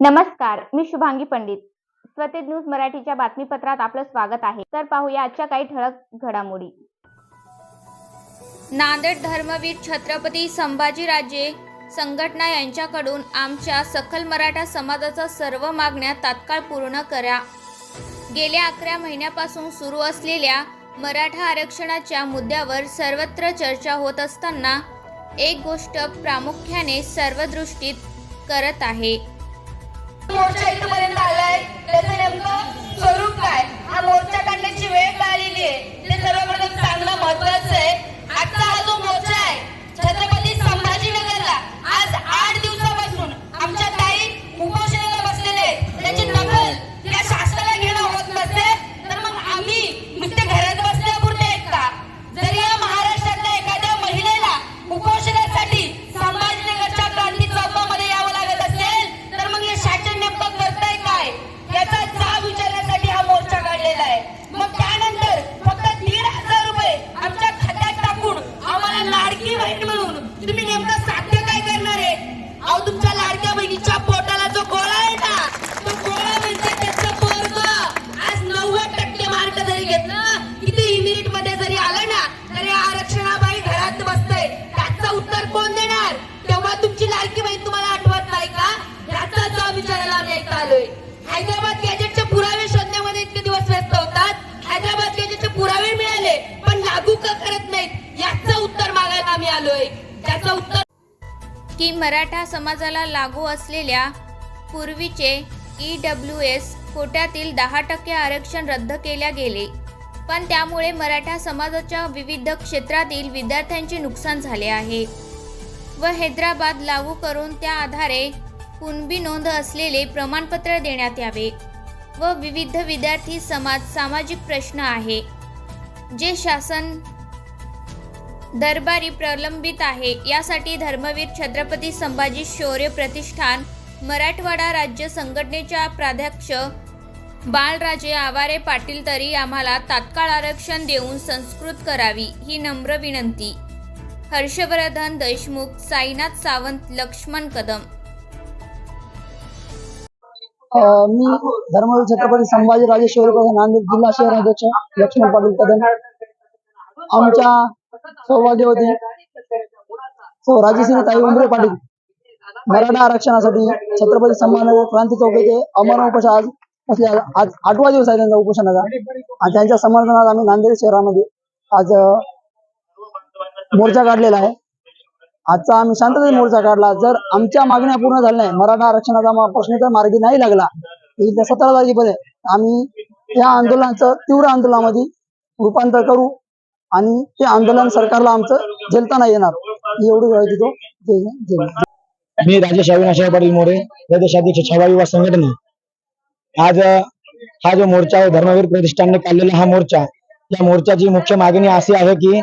नमस्कार मी शुभांगी पंडित. स्वतेज न्यूज मराठीच्या बातमीपत्रात आपलं स्वागत आहे. तर पाहूया आजच्या काही ठळक घडामोडी. नांदेड धर्मवीर छत्रपती संभाजीराजे संघटना यांच्याकडून आमच्या सखल मराठा समाजाच्या सर्व मागण्या तात्काळ पूर्ण करा. गेल्या अकरा महिन्यापासून सुरू असलेल्या मराठा आरक्षणाच्या मुद्द्यावर सर्वत्र चर्चा होत असताना एक गोष्ट प्रामुख्याने सर्वदृष्टीत करत आहे. मोर्चा इथपर्यंत आलाय. त्याचं नेमकं स्वरूप काय? हा मोर्चा काढण्याची वेळ का आलेली आहे. ते सर्व सांगणं महत्वाचं आहे आजचा हा जो मोर्चा आहे छत्रपती संभाजीनगरला आज आठ दिवसापासून आमच्या ताई उपोषणाला बसलेले आहेत त्याची दखल या शासनाला घेणं होत नसेल तर मग आम्ही नुसते घरात बसल्यापुरते आहेत का जर या महाराष्ट्रातल्या एखाद्या महिलेला उपोषणासाठी संभाजीनगरच्या क्रांती चौकामध्ये यावं लागत असेल तर मग हे शासन नेमकं करतंय काय याचा जाब विचारण्यासाठी हा मोर्चा काढलेला आहे मग त्यानंतर फक्त दीड हजार रुपये आमच्या खात्यात टाकून आम्हाला लाडकी बहीण म्हणून तुम्ही नेमकं साध्य काय करणार आहे अहो तुमच्या लाडक्या बहिणीच्या पोटाला जो गोळा आहे ना तो गोळा म्हणजे त्याचं पोरग. आज नव्वद टक्के मार्क जरी घेतलं किती युनिटमध्ये जरी आलं ना तरी आरक्षणाबाई घरात बसतंय. त्याचं उत्तर कोण देणार? तेव्हा तुमची लाडकी बहीण तुम्हाला आठवत नाही का? याचा जबाब विचारायला आम्ही इथं आलोय. हैदराबाद गॅजेटचे पुरावे शोधण्यामध्ये इतके दिवस व्यस्त होतात. हैदराबाद गॅजेटचे पुरावे मिळाले पण लागू का करत नाहीत? याचं उत्तर मागायला आम्ही आलोय. त्याचं उत्तर की मराठा समाजाला लागू असलेल्या पूर्वीचे ई डब्ल्यू एस कोट्यातील दहा टक्के आरक्षण रद्द केल्या गेले. पण त्यामुळे मराठा समाजाच्या विविध क्षेत्रातील विद्यार्थ्यांचे नुकसान झाले आहे व हैदराबाद लागू करून त्या आधारे कुणबी नोंद असलेले प्रमाणपत्र देण्यात यावे व विविध विद्यार्थी समाज सामाजिक प्रश्न आहे. जे शासन दरबारी प्रलंबित आहे. यासाठी धर्मवीर छत्रपती संभाजी शौर्य प्रतिष्ठान मराठवाडा राज्य संघटनेच्या प्राध्यक्ष बाळराजे आवारे पाटील तरी आम्हाला तात्काळ आरक्षण देऊन संस्कृत करावी ही नम्र विनंती. हर्षवर्धन देशमुख साईनाथ सावंत लक्ष्मण कदम. मी धर्मवीर छत्रपती संभाजी राजे शौर्यप्रधान नांदेड जिल्हा शहर अध्यक्ष लक्ष्मण पाटील कदम. आमच्या सौभाग्यवती सौ राजेश्री ताई उमरे पाटील. मराठा आरक्षणासाठी छत्रपती संभाजीनगर क्रांती चौक येथे अमर उपोषण आज असल्या आज आठवा दिवस आहे त्यांचा उपोषणाचा. आणि त्यांच्या समर्थनात आम्ही नांदेड शहरामध्ये आज मोर्चा काढलेला आहे. आजचा आम्ही शांततेत मोर्चा काढला. जर आमच्या मागण्या पूर्ण झाल्या नाही मराठा आरक्षणाचा प्रश्न तर मार्गी नाही लागला. सतरा तारखेपर्यंत आम्ही या आंदोलनाचं तीव्र आंदोलनामध्ये रूपांतर करू. आणि ते आंदोलन सरकारला आमचं झेलता नाही येणार. एवढी वेळ देतो मी राजेश अविनाश पाटील मोरे प्रदेशाध्यक्ष छावा युवा संघटना आज हा जो मोर्चा धर्मवीर प्रतिष्ठानने काढलेला हा मोर्चा या मोर्चाची मुख्य मागणी अशी आहे की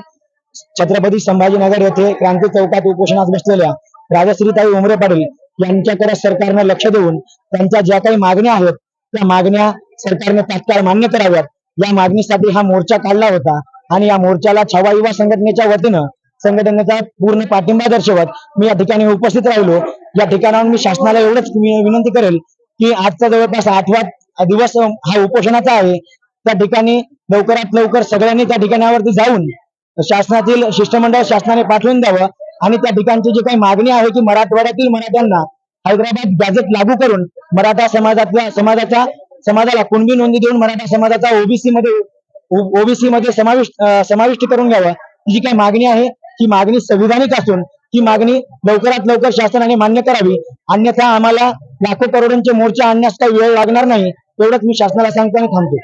छत्रपती संभाजीनगर येथे क्रांती चौकात उपोषणात बसलेल्या राजश्रीताई उमरे पाटील यांच्याकडे सरकारने लक्ष देऊन त्यांच्या ज्या काही मागण्या आहेत त्या मागण्या सरकारने तात्काळ मान्य कराव्यात. या मागणीसाठी हा मोर्चा काढला होता. आणि या मोर्चाला छावा युवा संघटनेच्या वतीनं संघटनेचा पूर्ण पाठिंबा दर्शवत मी या ठिकाणी उपस्थित राहिलो. या ठिकाणाहून मी शासनाला एवढंच विनंती करेल की आजचा जवळपास आठवा दिवस हा उपोषणाचा आहे. त्या ठिकाणी लवकरात लवकर सगळ्यांनी त्या ठिकाणावरती जाऊन शासनातील शिष्टमंडळ शासनाने पाठवून द्यावं आणि त्या ठिकाणची जी काही मागणी आहे की मराठवाड्यातील मराठ्यांना हैदराबाद गॅजेट लागू करून मराठा समाजातल्या समाजाच्या समाजाला कुणबी नोंदी देऊन मराठा समाजाचा ओबीसी मध्ये ओबीसी मध्ये समाविष्ट समाविष्ट करून घ्यावं. जी काही मागणी आहे ती मागणी संविधानिक असून ही मागणी लवकरात लवकर शासनाने मान्य करावी. अन्यथा आम्हाला लाखो करोडांचे मोर्चे आणण्यास काही वेळ लागणार नाही एवढंच मी शासनाला सांगतो आणि थांबतो.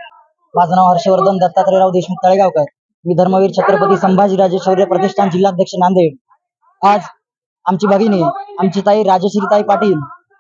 माझं नाव हर्षवर्धन दत्तात्रयराव देशमुख तळेगावकर. मी धर्मवीर छत्रपती संभाजीराजे शौर्य प्रतिष्ठान जिल्हाध्यक्ष नांदेड. आज आमची भगिनी आमची ताई राजश्रीताई पाटील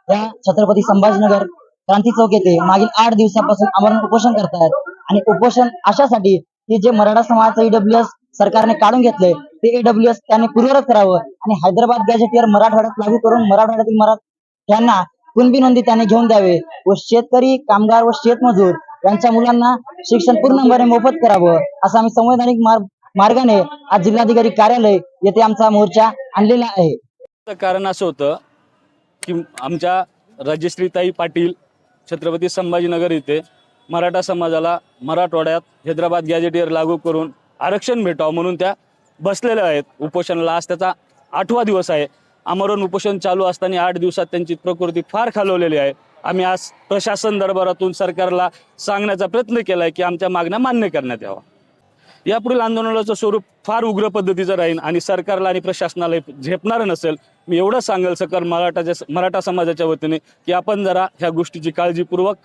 या छत्रपती संभाजीनगर क्रांती चौक येथे मागील आठ दिवसापासून आमरण उपोषण करतायत. आणि उपोषण अशासाठी की जे मराठा समाजाचं ईडब्ल्यू एस सरकारने काढून घेतलंय ते ईडब्ल्यू एस त्यांनी पूर्वरत करावं. आणि हैदराबाद गॅजेटियर मराठवाड्यात लागू करून मराठवाड्यातील मराठ्यांना कुणबी नोंदी त्यांनी घेऊन द्यावे व शेतकरी कामगार व शेतमजूर यांच्या मुलांना शिक्षण पूर्णपणे मोफत करावं असं आम्ही संवैधानिक मार्ग मार्गाने आज जिल्हाधिकारी कार्यालय येथे आमचा मोर्चा आणलेला आहे. कारण असं होतं की आमच्या राजश्रीताई पाटील छत्रपती संभाजीनगर इथे मराठा समाजाला मराठवाड्यात हैदराबाद गॅजेटियर लागू करून आरक्षण भेटावं म्हणून त्या बसलेल्या आहेत. उपोषणाला आज त्याचा आठवा दिवस आहे. आमरण उपोषण चालू असताना आठ दिवसात त्यांची प्रकृती फार खालवलेली आहे. आम्ही आज प्रशासन दरबारातून सरकारला सांगण्याचा प्रयत्न केला आहे की आमच्या मागण्या मान्य करण्यात यावा यापुढील आंदोलनाचं स्वरूप फार उग्र पद्धतीचं राहील आणि सरकारला आणि प्रशासनाला झेपणारं नसेल मी एवढं सांगेल सकल मराठाच्या मराठा समाजाच्या वतीने की आपण जरा ह्या गोष्टीची काळजीपूर्वक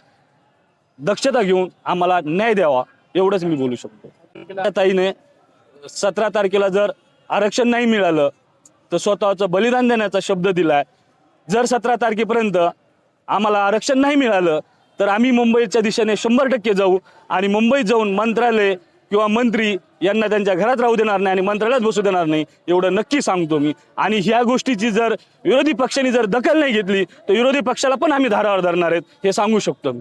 दक्षता घेऊन आम्हाला न्याय द्यावा एवढंच मी बोलू शकतो. ताईने सतरा तारखेला जर आरक्षण नाही मिळालं तर स्वतःचं बलिदान देण्याचा शब्द दिलाय. जर सतरा तारखेपर्यंत आम्हाला आरक्षण नाही मिळालं तर आम्ही मुंबईच्या दिशेने शंभर टक्के जाऊ आणि मुंबईत जाऊन मंत्रालय किंवा मंत्री यांना त्यांच्या घरात राहू देणार नाही आणि मंत्रालयात बसू देणार नाही एवढं नक्की सांगतो मी. आणि ह्या गोष्टीची जर विरोधी पक्षांनी जर दखल नाही घेतली तर विरोधी पक्षाला पण आम्ही धारावर धरणार आहेत हे सांगू शकतो मी.